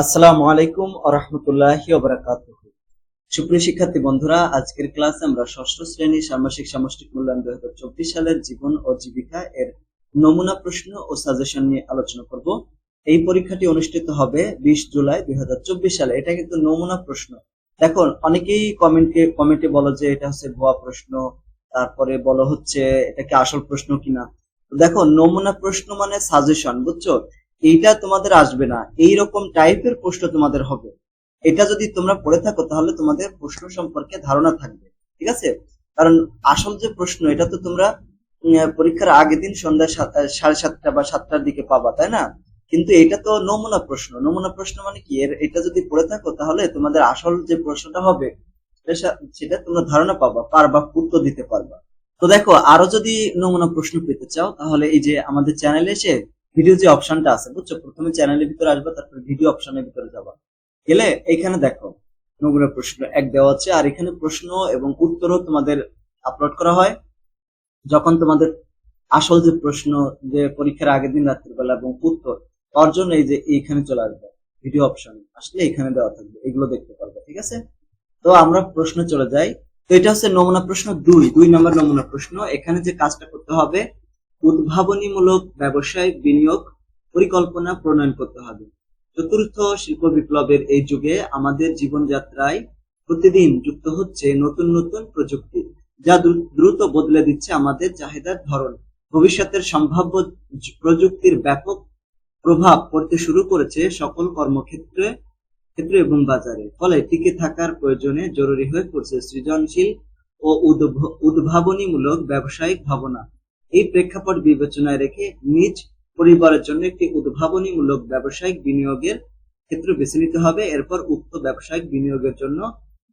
আসসালামু আলাইকুম আরহামতুল্লাহি ওবরাকাতুহ সুপ্রিয় শিক্ষার্থী বন্ধুরা, আজকের ক্লাসে আমরা ষষ্ঠ শ্রেণি ষান্মাসিক সামষ্টিক মূল্যায়ন দুই হাজার চব্বিশ সালের জীবন ও জীবিকা এর নমুনা প্রশ্ন ও সাজেশন নিয়ে আলোচনা করব। এই পরীক্ষাটি অনুষ্ঠিত হবে বিশ জুলাই দুই হাজার চব্বিশ সালে। এটা কিন্তু নমুনা প্রশ্ন। দেখো, অনেকেই কমেন্টে কমেন্টে বলো যে এটা হচ্ছে ভুয়া প্রশ্ন, তারপরে বলো হচ্ছে এটা কি আসল প্রশ্ন কিনা। দেখো, নমুনা প্রশ্ন মানে সাজেশন, বুঝছ? এইটা তোমাদের আসবে না। এই রকম টাইপের প্রশ্ন তোমাদের হবে। এটা যদি তোমরা পড়ে থাকো, তাহলে তোমাদের প্রশ্ন সম্পর্কে ধারণা থাকবে। ঠিক আছে? কারণ আসল যে প্রশ্ন, এটা তো তোমরা পরীক্ষার আগের দিন সন্ধ্যা সাড়ে সাতটা বা সাতটার দিকে পাবা, তাই না? কিন্তু এটা তো নমুনা প্রশ্ন। নমুনা প্রশ্ন মানে কি? এটা যদি পড়ে থাকো, তাহলে তোমাদের আসল যে প্রশ্নটা হবে সেটা তোমরা ধারণা পাবা, পারবা, উত্তর দিতে পারবা। তো দেখো, আরও যদি নমুনা প্রশ্ন পেতে চাও, তাহলে এই যে আমাদের চ্যানেলে এসে ভিডিও যে অপশনটা আছে, বুঝছ? প্রথমে চ্যানেলের ভিতরে আসবে, তারপর ভিডিও অপশনের ভিতরে যাবা। গেলে এখানে দেখো, নমুনা প্রশ্ন এক দেওয়া আছে, আর এখানে প্রশ্ন এবং উত্তরও তোমাদের আপলোড করা হয়। যখন তোমাদের আসল যে প্রশ্ন, যে পরীক্ষার আগের দিন রাত্রিবেলা এবং উত্তর, তার জন্য এই যে এইখানে চলে আসবে ভিডিও অপশন আসলে এখানে দেওয়া থাকবে, এগুলো দেখতে পারবে, ঠিক আছে? তো আমরা প্রশ্ন চলে যাই। তো এটা হচ্ছে নমুনা প্রশ্ন দুই দুই নম্বর নমুনা প্রশ্ন। এখানে যে কাজটা করতে হবে উদ্ভাবনীমূলক ব্যবসায় বিনিয়োগ পরিকল্পনা প্রণয়ন করতে হবে। চতুর্থ শিল্প বিপ্লবের এই যুগে আমাদের জীবনযাত্রায় প্রতিদিন যুক্ত হচ্ছে নতুন নতুন প্রযুক্তি, যা দ্রুত বদলে দিচ্ছে আমাদের চাহিদার ধরন। ভবিষ্যতের সম্ভাব্য প্রযুক্তির ব্যাপক প্রভাব পড়তে শুরু করেছে সকল কর্মক্ষেত্রে, ক্ষেত্রে এবং বাজারে। ফলে টিকে থাকার প্রয়োজনে জরুরি হয়ে পড়ছে সৃজনশীল ও উদ্ভ- উদ্ভাবনীমূলক ব্যবসায়িক ভাবনা। এই প্রেক্ষাপট বিবেচনায় রেখে নিজ পরিবারের জন্য একটি উদ্ভাবনীমূলক ব্যবসায়িক বিনিয়োগের ক্ষেত্র বেছে নিতে হবে। এরপর উক্ত ব্যবসায়িক বিনিয়োগের জন্য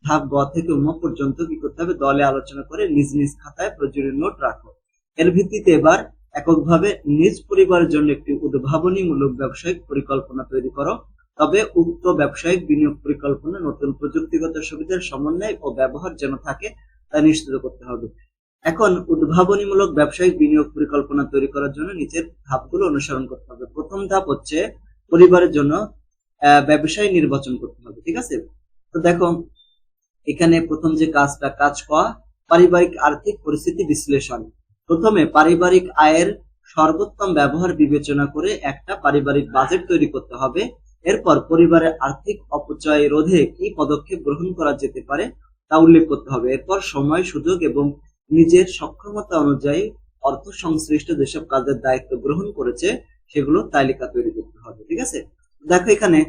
ধাপ গ থেকে উম পর্যন্ত কি করতে হবে দলে আলোচনা করে নিজ নিজ খাতায় প্রয়োজনীয় নোট রাখো। এর ভিত্তিতে এবার এককভাবে নিজ পরিবারের জন্য একটি উদ্ভাবনীমূলক ব্যবসায়িক পরিকল্পনা তৈরি করো। তবে উক্ত ব্যবসায়িক বিনিয়োগ পরিকল্পনা নতুন প্রযুক্তিগত সুবিধার সমন্বয় ও ব্যবহার যেন থাকে তা নিশ্চিত করতে হবে। এখন উদ্ভাবনীমূলক ব্যবসায়িক বিনিয়োগ পরিকল্পনা তৈরি করার জন্য নিচের ধাপগুলো অনুসরণ করতে হবে। প্রথম ধাপ হচ্ছে পরিবারের জন্য ব্যবসায় নির্বাচন করতে হবে, ঠিক আছে? তো দেখো, এখানে প্রথম যে কাজটা, কাজ করা পারিবারিক আর্থিক পরিস্থিতি বিশ্লেষণ। প্রথমে পারিবারিক আয়ের সর্বোত্তম ব্যবহার বিবেচনা করে একটা পারিবারিক বাজেট তৈরি করতে হবে। এরপর পরিবারের আর্থিক অপচয় রোধে কি পদক্ষেপ গ্রহণ করা যেতে পারে তা উল্লেখ করতে হবে। এরপর সময়, সুযোগ এবং নিজের সক্ষমতা অনুযায়ী অর্থ সংশ্লিষ্ট যেসব কাজের দায়িত্ব গ্রহণ করেছে, সেগুলো তালিকা তৈরি করতে হবে, ঠিক আছে? দেখো এখানে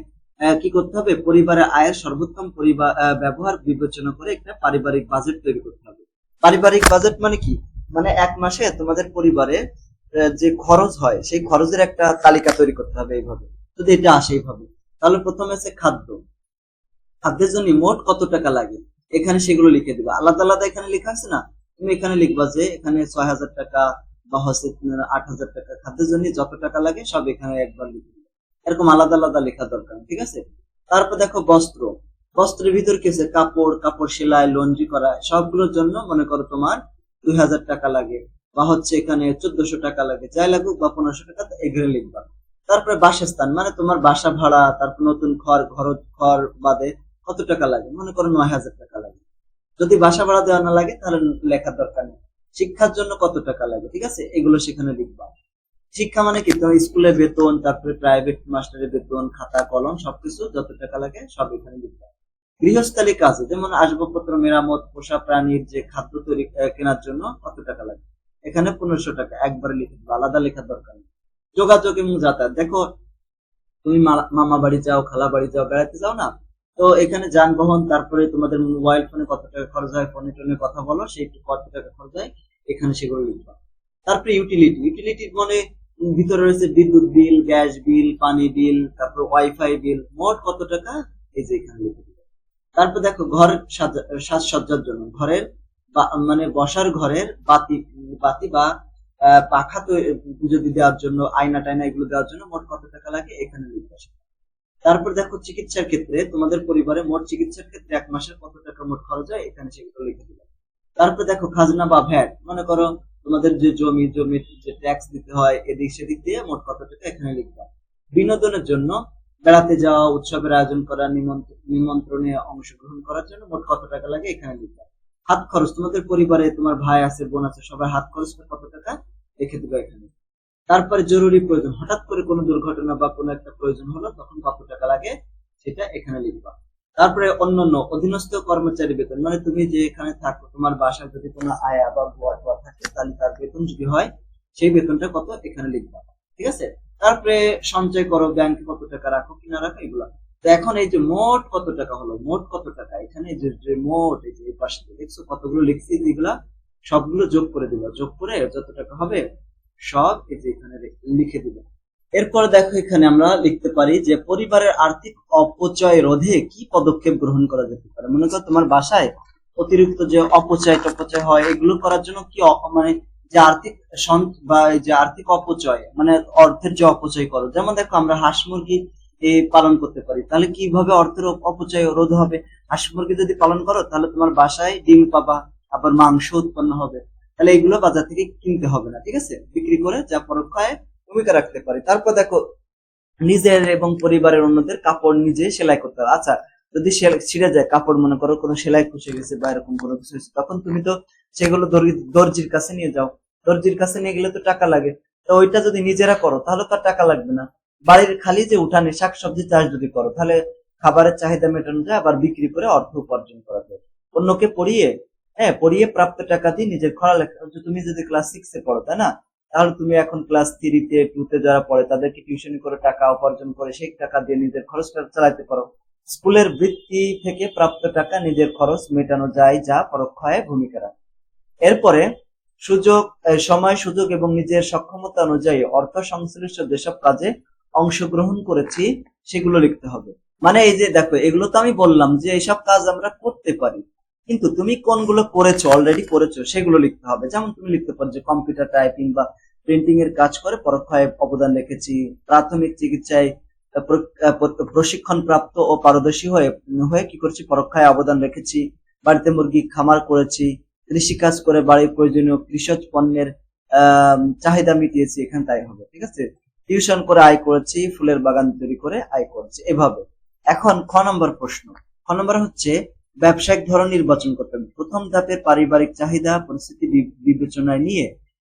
কি করতে হবে? পরিবারের আয়ের সর্বোত্তম পরিবার ব্যবহার বিবেচনা করে একটা পারিবারিক বাজেট তৈরি করতে হবে। পারিবারিক বাজেট মানে কি? মানে এক মাসে তোমাদের পরিবারে যে খরচ হয়, সেই খরচের একটা তালিকা তৈরি করতে হবে এইভাবে। যদি এটা আসে এইভাবে, তাহলে প্রথমে আছে খাদ্য। খাদ্যের জন্য মোট কত টাকা লাগে? এখানে সেগুলো লিখে দিবা। আলাদা আলাদা এখানে লেখা আছে না? তুমি এখানে লিখবা যে এখানে ছয় হাজার টাকা বা হচ্ছে আট হাজার টাকা খাদ্যের জন্য যত টাকা লাগে সব এখানে একবার লিখে এরকম আলাদা আলাদা লেখা দরকার, ঠিক আছে? তারপর দেখো বস্ত্র। বস্ত্রের ভিতর কি আছে? কাপড় কাপড় সেলাই, লন্ড্রি করা, সবগুলোর জন্য মনে করো তোমার দুই হাজার টাকা লাগে বা হচ্ছে এখানে চোদ্দশো টাকা লাগে, যাই লাগুক বা পনেরোশো টাকা এখানে লিখবা। তারপরে বাসস্থান মানে তোমার বাসা ভাড়া, তারপর নতুন ঘর ঘর ঘর বাদে কত টাকা লাগে? মনে করো নয় হাজার টাকা লাগে। যদি বাসা ভাড়া দেওয়া না লাগে, তাহলে লেখার দরকার নেই। শিক্ষার জন্য কত টাকা লাগে, ঠিক আছে? এগুলো সেখানে লিখবা। শিক্ষা মানে কি? তোমার স্কুলের বেতন, তারপরে প্রাইভেট মাস্টারের বেতন, খাতা, কলম, সবকিছু যত টাকা লাগে সব এখানে লিখবা। গৃহস্থালী কাজে, যেমন আসবাবপত্র, মেরামত, পোষা প্রাণীর যে খাদ্য তৈরি কেনার জন্য কত টাকা লাগে? এখানে পনেরোশো টাকা, একবারে লিখে দিবা, আলাদা লেখার দরকার নেই। যোগাযোগ এবং যাতায়াত, দেখো, তুমি মামা বাড়ি যাও, খালা বাড়ি যাও বেড়াতে যাও না? তো এখানে যানবাহন, তারপরে তোমাদের মোবাইল ফোনে কত টাকা খরচ হয় ফোনে টোনে কথা বলো সেই কত টাকা খরচ হয়, এখানে সেগুলো লিখবা। তারপরে ইউটিলিটি ইউটিলিটি মানে ভিতরে রয়েছে বিদ্যুৎ বিল, গ্যাস বিল, পানি বিল, তারপর ওয়াইফাই বিল, মোট কত টাকা? এই যে এখানে লিখে দিবে তারপর দেখো ঘর সাজা- সাজসজ্জার জন্য, ঘরের মানে বসার ঘরের বাতি বাতি বা পাখা তো যদি দেওয়ার জন্য আয়না টায়না এগুলো দেওয়ার জন্য মোট কত টাকা লাগে? এখানে লিখবে তারপর দেখো চিকিৎসার ক্ষেত্রে তোমাদের পরিবারে মোট চিকিৎসার ক্ষেত্রে এক মাসের কত টাকা মোট খরচ হয়? এখানে সেগুলো লিখে দিবে তারপর দেখো খাজনা বা ভ্যাট মনে করো তোমাদের যে জমি, জমির যে ট্যাক্স দিতে হয়, এদিক সেদিক দিয়ে মোট কত টাকা এখানে লিখবা বিনোদনের জন্য বেড়াতে যাওয়া, উৎসবের আয়োজন করা নিমন্ত্রণে অংশগ্রহণ করার জন্য মোট কত টাকা লাগে এখানে লিখবা হাত খরচ। তোমাদের পরিবারে তোমার ভাই আছে, বোন আছে, সবাই হাত খরচ কত টাকা? লিখে দিবে এখানে। তারপরে জরুরি প্রয়োজন। হঠাৎ করে কোনো দুর্ঘটনা বা কোনো একটা প্রয়োজন হলো, তখন কত টাকা লাগে সেটা এখানে লিখবা। তারপরে অন্যান্য অধীনস্থ কর্মচারী বেতন মানে তুমি যে এখানে থাকো, তোমার বাসায় যদি কোনো আয়া বা গোয়া টোয়া থাকে, তাহলে তার বেতন যদি হয়, সেই বেতনটা কত এখানে লিখবা। ঠিক আছে? তারপরে সঞ্চয় করো ব্যাংকে কত টাকা রাখো, কিনা রাখো, এগুলা। তো এখন এই যে মোট কত টাকা হলো, মোট কত টাকা, এখানে যে যে মোট, এই যে পাশে দেখছ কতগুলো লিখছি যেগুলা সবগুলো যোগ করে দিবা। যোগ করে যত টাকা হবে সব এই যে এখানে লিখে দিবা এরপর দেখো এখানে আমরা লিখতে পারি যে পরিবারের আর্থিক অপচয় রোধে কি পদক্ষেপ গ্রহণ করা যেতে পারে? মনে করো তোমার বাসায় অতিরিক্ত যে অপচয়, টপচয় হয়, এগুলো করার জন্য কি মানে যে আর্থিক বা যে আর্থিক অপচয় মানে অর্থের যে অপচয় করো, যেমন দেখো আমরা হাঁস মুরগি পালন করতে পারি। তাহলে কীভাবে অর্থের অপচয় রোধ হবে? হাঁস মুরগি যদি পালন করো, তাহলে তোমার বাসায় ডিম পাবা, আবার মাংস উৎপন্ন হবে। তাহলে এগুলো বাজার থেকে কিনতে হবে না, ঠিক আছে? বিক্রি করে যা পরোক্ষায় ভূমিকা রাখতে পারি। তারপর দেখো, নিজের এবং পরিবারের অন্যদের কাপড় নিজে সেলাই করতে হবে। আচ্ছা যদি ছিঁড়ে যায়, কাপড় মনে করো কোনো সেলাই খুশে গেছে বা এরকম কোনো কিছু হয়েছে, তখন তুমি তো সেগুলো দর্জির কাছে নিয়ে যাও। দর্জির কাছে নিয়ে গেলে তো টাকা লাগে। তো ওইটা যদি নিজেরা করো, তাহলে তো টাকা লাগবে না। বাড়ির খালি যে উঠানে শাকসবজি চাষ যদি করো, তাহলে খাবারের চাহিদা মেটানো যায় আবার বিক্রি করে অর্থ উপার্জন করা যায়। অন্যকে পড়িয়ে হ্যাঁ পড়িয়ে প্রাপ্ত টাকা দিয়ে নিজের খরা লেখা তুমি যদি ক্লাস সিক্সে পড়ো, তাই না? তাহলে তুমি এখন ক্লাস থ্রিতে টুতে যারা পড়ে, তাদেরকে টিউশনি করে টাকা উপার্জন করে সেই টাকা দিয়ে নিজের খরচটা চালাতে পারো। স্কুলের বৃত্তি থেকে প্রাপ্ত টাকা নিজের খরচ মেটানো যায় যা পরোক্ষায় ভূমিকা রাখে। এরপরে সুযোগ সময়, সুযোগ এবং নিজের সক্ষমতা অনুযায়ী অর্থ সংশ্লিষ্ট যেসব কাজে অংশগ্রহণ করেছি, সেগুলো লিখতে হবে। মানে এই যে দেখো, এগুলো তো আমি বললাম যে এইসব কাজ আমরা করতে পারি। কিন্তু তুমি কোনগুলো করেছ অলরেডি করেছ, সেগুলো লিখতে হবে। যেমন তুমি লিখতে পারো যে কম্পিউটার টাইপিং বা প্রিন্টিং এর কাজ করে পরোক্ষায় অবদান রেখেছি, প্রাথমিক চিকিৎসায় প্রশিক্ষণ প্রাপ্ত ও পারদর্শী হয়ে হয়ে কি করছি পরোক্ষায় অবদান রেখেছি, বাড়িতে মুরগি খামার করেছি, কৃষিকাজ করে বাড়ির প্রয়োজনীয় কৃষক পণ্যের চাহিদা মিটিয়েছি, এখানে তাই হবে, ঠিক আছে? টিউশন করে আয় করেছি, ফুলের বাগান তৈরি করে আয় করেছি, এভাবে। এখন খ নম্বর প্রশ্ন। খ নম্বর হচ্ছে ব্যবসায়িক ধরন নির্বাচন করতে হবে। প্রথম ধাপে পারিবারিক চাহিদা, পরিস্থিতি বিবেচনায় নিয়ে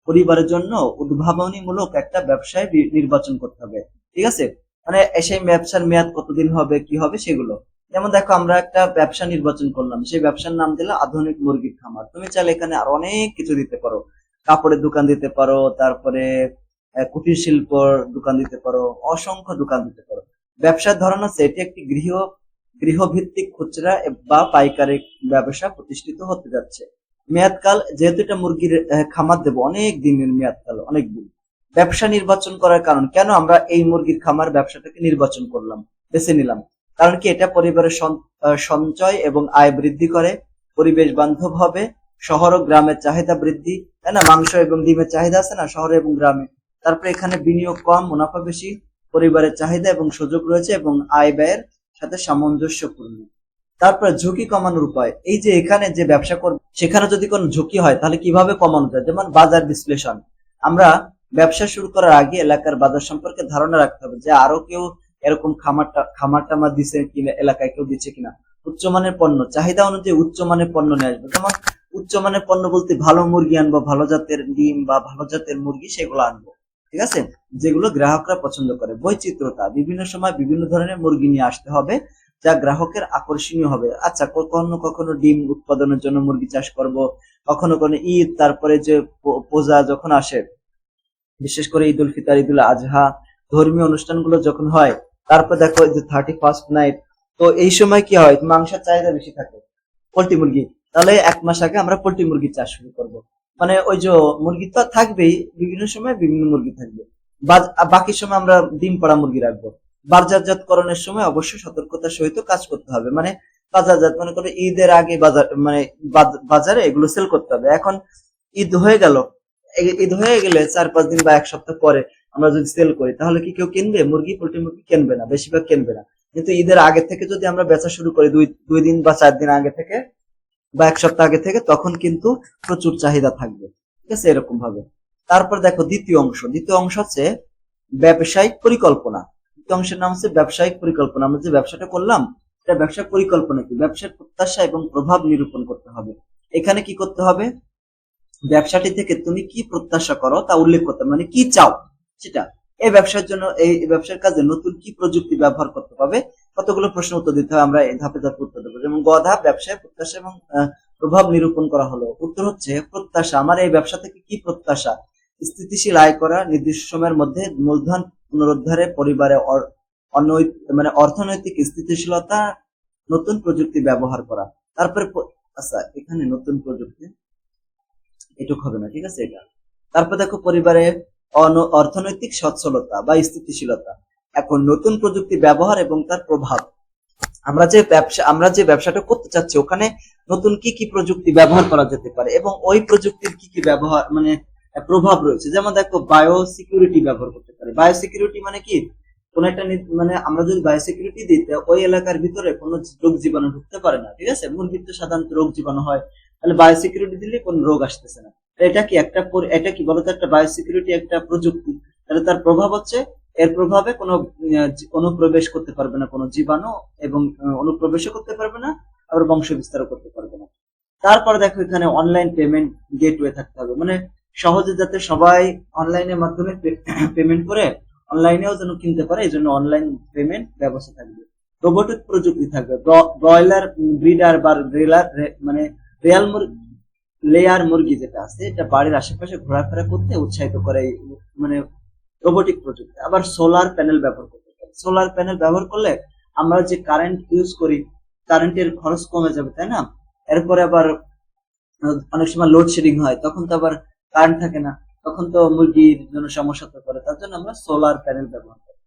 পরিবারের জন্য উদ্ভাবনীমূলক একটা ব্যবসায় নির্বাচন করতে হবে। ঠিক আছে? মানে সেই ব্যবসার মেয়াদ কতদিন হবে, কি হবে সেগুলো। যেমন দেখো, আমরা একটা ব্যবসা নির্বাচন করলাম। সেই ব্যবসার নাম দিলে আধুনিক মুরগির খামার। তুমি চাইলে এখানে আর অনেক কিছু দিতে পারো। কাপড়ের দোকান দিতে পারো, তারপরে কুটির শিল্পর দোকান দিতে পারো, অসংখ্য দোকান দিতে পারো। ব্যবসার ধরন হচ্ছে, এটি একটি গৃহ গৃহভিত্তিক খুচরা বা পাইকারি ব্যবসা প্রতিষ্ঠিত হতে যাচ্ছে। মেয়াদকাল যেহেতু এটা মুরগির খামার দেবো, অনেক দিনের মেয়াদকাল, অনেক দিন। ব্যবসা নির্বাচন করার কারণ কেন আমরা এই মুরগির খামার ব্যবসাটাকে নির্বাচন করলাম, বেছে নিলাম? কারণ কি এটা পরিবারের সঞ্চয় এবং আয় বৃদ্ধি করে, পরিবেশ বান্ধব হবে, শহর ও গ্রামের চাহিদা বৃদ্ধি, তাই না? মাংস এবং ডিমের চাহিদা আছে না শহরে এবং গ্রামে? তারপরে এখানে বিনিয়োগ কম, মুনাফা বেশি, পরিবারের চাহিদা এবং সুযোগ রয়েছে এবং আয় ব্যয়ের সাথে সামঞ্জস্যপূর্ণ। তারপরে ঝুঁকি কমানোর উপায়। এই যে এখানে যে ব্যবসা করবে সেখানে যদি কোনো ঝুঁকি হয়, তাহলে কীভাবে কমানো যায়? যেমন বাজার বিশ্লেষণ। আমরা ব্যবসা শুরু করার আগে এলাকার বাজার সম্পর্কে ধারণা রাখতে হবে যে আরও কেউ এরকম খামারটা খামার টামার দিছে কিনা, এলাকায় কেউ দিচ্ছে কিনা। উচ্চমানের পণ্য, চাহিদা অনুযায়ী উচ্চমানের পণ্য নিয়ে আসবে। যেমন উচ্চমানের পণ্য বলতে ভালো মুরগি আনব, ভালো জাতের ডিম বা ভালো জাতের মুরগি, সেগুলো আনব। ঠিক আছে? যেগুলো গ্রাহকরা পছন্দ করে। বৈচিত্রতা বিভিন্ন সময় বিভিন্ন ধরনের মুরগি নিয়ে আসতে হবে, যা গ্রাহকের আকর্ষণীয় হবে। আচ্ছা কখনো কখনো ডিম উৎপাদনের জন্য মুরগি চাষ করব, কখনো কখনো ঈদ, তারপরে যে পূজা যখন আসে, বিশেষ করে ঈদ উল ফিতর ঈদ উল আজহা, ধর্মীয় অনুষ্ঠানগুলো যখন হয়, তারপর দেখো যে থার্টি ফার্স্ট নাইট তো এই সময় কি হয়? মাংসের চাহিদা বেশি থাকে। পোল্ট্রি মুরগি, তাহলে এক মাস আগে আমরা পোল্ট্রি মুরগি চাষ শুরু করব। মানে ওই যে মুরগি তো থাকবেই, বিভিন্ন সময় বিভিন্ন মুরগি থাকবে। বাকি সময় আমরা ডিম পড়া মুরগি রাখব। বাজারজাতকরণের সময় অবশ্যই সতর্কতার সহিত কাজ করতে হবে। মানে বাজারজাত, মনে করো ঈদের আগে বাজার মানে বাজারে এগুলো সেল করতে হবে। এখন ঈদ হয়ে গেল। ঈদ হয়ে গেলে চার পাঁচ দিন বা এক সপ্তাহ পরে আমরা যদি সেল করি, তাহলে কি কেউ কিনবে? মুরগি, পোল্ট্রি মুরগি কিনবে না, বেশিরভাগ কিনবে না। কিন্তু ঈদের আগে থেকে যদি আমরা বেচা শুরু করি, দুই দুই দিন বা চার দিন আগে থেকে বা এক সপ্তাহ আগে থেকে তখন কিন্তু প্রচুর চাহিদা থাকবে। ঠিক আছে? এরকম ভাবে তারপর দেখো দ্বিতীয় অংশ। দ্বিতীয় অংশ হচ্ছে ব্যবসায়িক পরিকল্পনা। দ্বিতীয় অংশের নাম হচ্ছে ব্যবসায়িক পরিকল্পনা। আমরা যে ব্যবসাটা করলাম, এটা ব্যবসার পরিকল্পনা কি? ব্যবসার প্রত্যাশা এবং প্রভাব নিরূপণ করতে হবে। এখানে কি করতে হবে? ব্যবসাটি থেকে তুমি কি প্রত্যাশা করো তা উল্লেখ করতে। মানে কি চাও সেটা। এই ব্যবসার জন্য, এই ব্যবসার কাজে নতুন কি প্রযুক্তি ব্যবহার করতে হবে? কতগুলো প্রশ্ন উত্তর দিতে হবে? আমরা এই ধাপে ধাপে উত্তর দেবো যেমন গ ব্যবসায় প্রত্যাশা এবং প্রভাব নিরূপণ করা হলো। উত্তর হচ্ছে, প্রত্যাশা। আমার এই ব্যবসা থেকে কি প্রত্যাশা? স্থিতিশীল আয় করা, নির্দিষ্ট সময়ের মধ্যে মূলধন পুনরুদ্ধারে পরিবারে মানে অর্থনৈতিক স্থিতিশীলতা, নতুন প্রযুক্তি ব্যবহার করা। তারপরে আচ্ছা এখানে নতুন প্রযুক্তি। এটুক হবে না, ঠিক আছে এটা? তারপর দেখো, পরিবারে অর্থনৈতিক সচ্ছলতা বা স্থিতিশীলতা। এখন নতুন প্রযুক্তি ব্যবহার এবং তার প্রভাব। আমরা যে ব্যবসা, আমরা যে ব্যবসাটা করতে চাচ্ছি, ওখানে নতুন কি কি প্রযুক্তি ব্যবহার করা যেতে পারে? এবং ওই প্রযুক্তির কি কি ব্যবহার মানে প্রভাব রয়েছে? যেমন দেখো বায়ো সিকিউরিটি ব্যবহার করতে পারে। বায়ো সিকিউরিটি মানে কি? কোন একটা মানে আমরা যদি বায়ো সিকিউরিটি দিতে ওই এলাকার ভিতরে কোনো রোগ জীবাণু ঢুকতে পারে না, ঠিক আছে? মুরগির তো সাধারণত রোগ জীবাণু হয়। তাহলে বায়ো সিকিউরিটি দিলে কোনো রোগ আসতেছে না। এটা কি একটা এটা কি বলতো? একটা বায়ো সিকিউরিটি একটা প্রযুক্তি। তাহলে তার প্রভাব হচ্ছে এর প্রভাবে কোনো অনুপ্রবেশ করতে পারবে না কোনো জীবাণু এবং অনুপ্রবেশও করতে পারবে না, আবার বংশ বিস্তারও করতে পারবে না। তারপরে দেখো এখানে অনলাইন পেমেন্ট গেটওয়ে থাকতে হবে। মানে সহজে যাতে সবাই অনলাইনের মাধ্যমে পেমেন্ট করে অনলাইনেও যেন কিনতে পারে, এই জন্য অনলাইন পেমেন্ট ব্যবস্থা থাকবে। রোবোটিক প্রযুক্তি থাকবে। ব্রয়লার, ব্রিডার বা রেলার মানে রেয়াল লেয়ার মুরগি যেটা আছে, এটা বাড়ির আশেপাশে ঘোরাফেরা করতে উৎসাহিত করে মানে রোবোটিক প্রযুক্তি আবার সোলার প্যানেল ব্যবহার করতে পারে সোলার প্যানেল ব্যবহার করলে আমরা যে কারেন্ট ইউজ করি কারেন্টের খরচ কমে যাবে, তাই না? এরপরে আবার অনেক সময় লোডশেডিং হয়, তখন তো আবার কারেন্ট থাকে না। তখন তো মুরগির জন্য সমস্যা হতে পারে। তার জন্য আমরা সোলার প্যানেল ব্যবহার করি।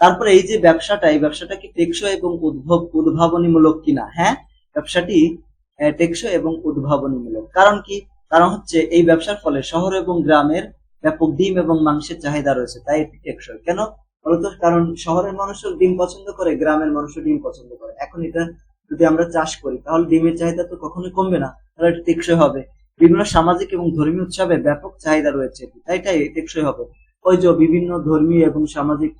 তারপরে এই যে ব্যবসাটা, এই ব্যবসাটা কি টেকসই এবং উদ্ভব, উদ্ভাবনীমূলক কিনা? হ্যাঁ ব্যবসাটি টেকসই এবং উদ্ভাবনীমূলক। কারণ কি? কারণ হচ্ছে এই ব্যবসার ফলে শহর এবং গ্রামের ব্যাপক ডিম এবং মাংসের চাহিদা রয়েছে, তাই এটি টেকসই কেন? বলতো কারণ শহরের মানুষও ডিম পছন্দ করে, গ্রামের মানুষও ডিম পছন্দ করে। এখন এটা যদি আমরা চাষ করি, তাহলে ডিমের চাহিদা তো কখনোই কমবে না, তাহলে এটা টেকসই হবে। বিভিন্ন সামাজিক এবং ধর্মীয় উৎসবে ব্যাপক চাহিদা রয়েছে তাই তাই টেকসই হবে। ওই যে বিভিন্ন ধর্মীয় এবং সামাজিক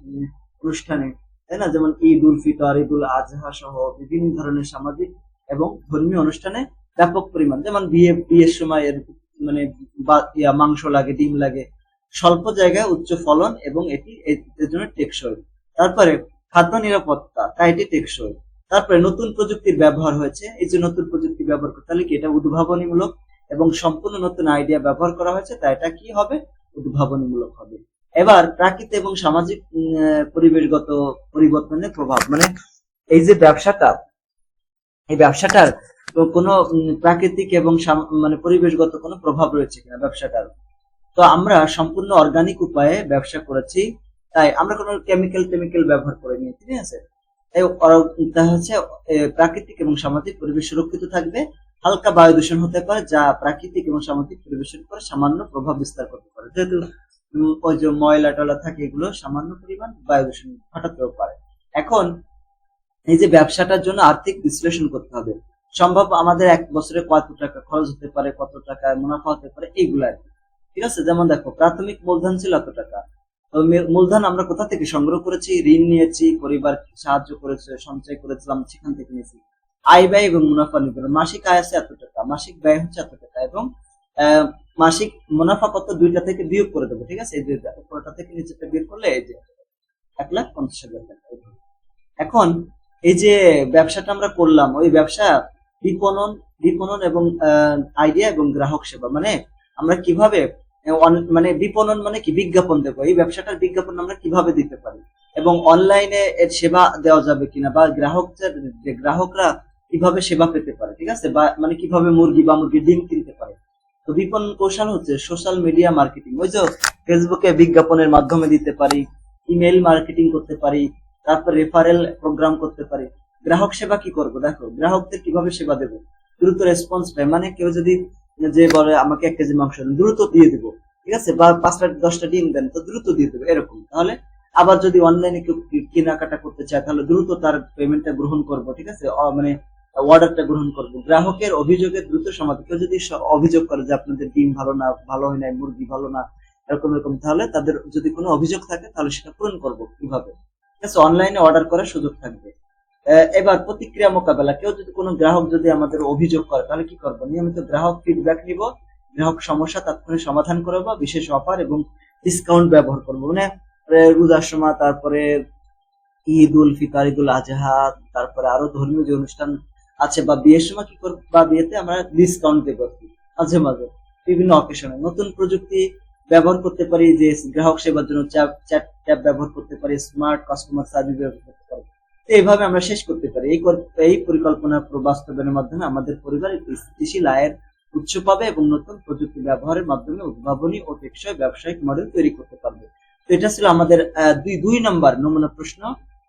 অনুষ্ঠানে, তাই না? যেমন ঈদ উল ফিতর, ঈদ উল আজহা সহ বিভিন্ন ধরনের সামাজিক এবং ধর্মীয় অনুষ্ঠানে ব্যাপক পরিমাণ, যেমন বিয়ে, বিয়ের সময় এর মানে ইয়া, মাংস লাগে, ডিম লাগে, স্বল্প জায়গায় উচ্চ ফলন এবং এটি এর জন্য টেকসই। তারপরে খাদ্য নিরাপত্তা তাই এটি টেকসই। তারপরে নতুন প্রযুক্তির ব্যবহার হয়েছে। এই যে নতুন প্রযুক্তি ব্যবহার করতে তাহলে কি এটা উদ্ভাবনীমূলক এবং সম্পূর্ণ নতুন আইডিয়া ব্যবহার করা হয়েছে? তাই এটা কি হবে? উদ্ভাবনীমূলক হবে। এবার প্রাকৃতিক এবং সামাজিক পরিবেশগত পরিবর্তনের প্রভাব। মানে এই যে ব্যবসাটা, এই ব্যবসাটার কোনো প্রাকৃতিক এবং মানে পরিবেশগত কোনো প্রভাব রয়েছে কিনা ব্যবসাটার তো আমরা সম্পূর্ণ অর্গানিক উপায়ে ব্যবসা করেছি। তাই আমরা কোনো কেমিক্যাল টেমিক্যাল ব্যবহার করে করিনি, ঠিক আছে? তাই হচ্ছে প্রাকৃতিক এবং সামাজিক পরিবেশ সুরক্ষিত থাকবে। হালকা বায়ু দূষণ হতে পারে, যা প্রাকৃতিক এবং সামাজিক পরিবেশের উপর সামান্য প্রভাব বিস্তার করতে পারে। যেহেতু ওই যে ময়লা টলা থাকে, এগুলো সামান্য পরিমাণ বায়ু দূষণ ঘটাতেও পারে। এখন, এই যে ব্যবসাটার জন্য আর্থিক বিশ্লেষণ করতে হবে। সম্ভব আমাদের এক বছরে কত টাকা খরচ হতে পারে, কত টাকা মুনাফা হতে পারে, এইগুলো আর ঠিক আছে? যেমন দেখো, প্রাথমিক মূলধন ছিল এত টাকা। মূলধন আমরা কোথা থেকে সংগ্রহ করেছি? ঋণ নিয়েছি, পরিবার সাহায্য করেছে, সঞ্চয় করেছিলাম, সেখান থেকে নিয়েছি। আয় ব্যয় এবং মুনাফা নির্ভর। মাসিক আয় আছে এত টাকা, মাসিক ব্যয় হচ্ছে এত টাকা এবং মাসিক মুনাফা কত দুইটা থেকে বিয়োগ করে দেবো, ঠিক আছে? এই দুইটা উপরটা থেকে নিচেটা বিয়োগ করলে এই যে এক লাখ পঞ্চাশ হাজার টাকা। এখন এই যে ব্যবসাটা আমরা করলাম, ওই ব্যবসা বিপণন বিপণন এবং আইডিয়া এবং গ্রাহক সেবা। মানে আমরা কীভাবে মানে বিপণন মানে কি? বিজ্ঞাপন দেবো। এই ব্যবসাটার বিজ্ঞাপন আমরা কীভাবে দিতে পারি? এবং অনলাইনে এর সেবা দেওয়া যাবে কিনা? বা গ্রাহকদের গ্রাহকরা কীভাবে সেবা পেতে পারে, ঠিক আছে? বা মানে কীভাবে মুরগি বা মুরগির ডিম কিনতে পারে? তো বিপণন কৌশল হচ্ছে সোশ্যাল মিডিয়া মার্কেটিং ওই যে ফেসবুকে বিজ্ঞাপনের মাধ্যমে দিতে পারি ইমেল মার্কেটিং করতে পারি, তারপর রেফারেল প্রোগ্রাম করতে পারি। গ্রাহক সেবা কি করব? দেখো, গ্রাহকদের কীভাবে সেবা দেবো? দ্রুত রেসপন্স পাই মানে কেউ যদি যে বলে, আমাকে এক কেজি মাংস দ্রুত দিয়ে দেবো। ঠিক আছে? বা পাঁচটা দশটা ডিম দেন, তো দ্রুত দিয়ে দেবো, এরকম। তাহলে আবার যদি অনলাইনে কেউ কেনাকাটা করতে চায়, তাহলে দ্রুত তার পেমেন্টটা গ্রহণ করব, ঠিক আছে? মানে অর্ডারটা গ্রহণ করব। গ্রাহকের অভিযোগের দ্রুত সমাধান। কেউ যদি অভিযোগ করে যে আপনাদের ডিম ভালো না, ভালো হয় নাই, মুরগি ভালো না, এরকম এরকম, তাহলে তাদের যদি কোনো অভিযোগ থাকে, তাহলে সেটা পূরণ করব কীভাবে? ঠিক আছে? অনলাইনে অর্ডার করার সুযোগ থাকবে। এবার প্রতিক্রিয়া মোকাবেলা। কেউ যদি কোনো গ্রাহক যদি আমাদের অভিযোগ করে, তাহলে কি করব? নিয়মিত গ্রাহক ফিডব্যাক নিব, গ্রাহক সমস্যা তাৎক্ষণিক সমাধান করব, বিশেষ অফার এবং ডিসকাউন্ট ব্যবহার করব। মানে রোজার তারপরে ঈদ উল ফিতর, ঈদ উল আজহা, তারপরে আরও ধর্মীয় যে অনুষ্ঠান আছে বা বিয়ের সময় কি করব, বা বিয়েতে আমরা ডিসকাউন্ট দেবো মাঝে মাঝে, বিভিন্ন অকেশনে নতুন প্রযুক্তি ব্যবহার করতে পারি, যে গ্রাহক সেবার জন্য চ্যাট ট্যাব ব্যবহার করতে পারি স্মার্ট কাস্টমার সার্ভিস ব্যবহার করতে পারি। এইভাবে আমরা শেষ করতে পারি। এই এই পরিকল্পনা প্র- বাস্তবায়নের মাধ্যমে আমাদের পরিবার স্থিতিশীল আয়ের উৎস পাবে এবং নতুন প্রযুক্তি ব্যবহারের মাধ্যমে উদ্ভাবনী ও টেকসই ব্যবসায়িক মডেল তৈরি করতে পারবে। তো এটা ছিল আমাদের দুই দুই নাম্বার নমুনা প্রশ্ন।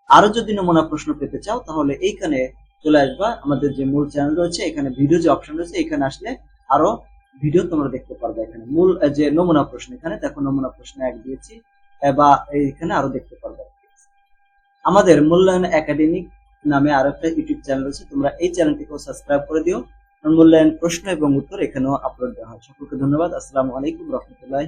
আরও যদি নমুনা প্রশ্ন পেতে চাও, তাহলে এইখানে চলে আসবা। আমাদের যে মূল চ্যানেল রয়েছে, এখানে ভিডিও যে অপশন রয়েছে, এখানে আসলে আরও ভিডিও তোমরা দেখতে পারবে এখানে। মূল যে নমুনা প্রশ্ন এখানে, দেখো নমুনা প্রশ্ন এক দিয়েছি বা এইখানে আরও দেখতে পারবে। আমাদের মূল্যায়ন একাডেমিক নামে আরও একটা ইউটিউব চ্যানেল রয়েছে। তোমরা এই চ্যানেলটিকেও সাবস্ক্রাইব করে দিও। মূল্যায়ন প্রশ্ন এবং উত্তর এখানেও আপলোড দেওয়া হয়। সকলকে ধন্যবাদ। আসসালামু আলাইকুম রহমতুল্লাহি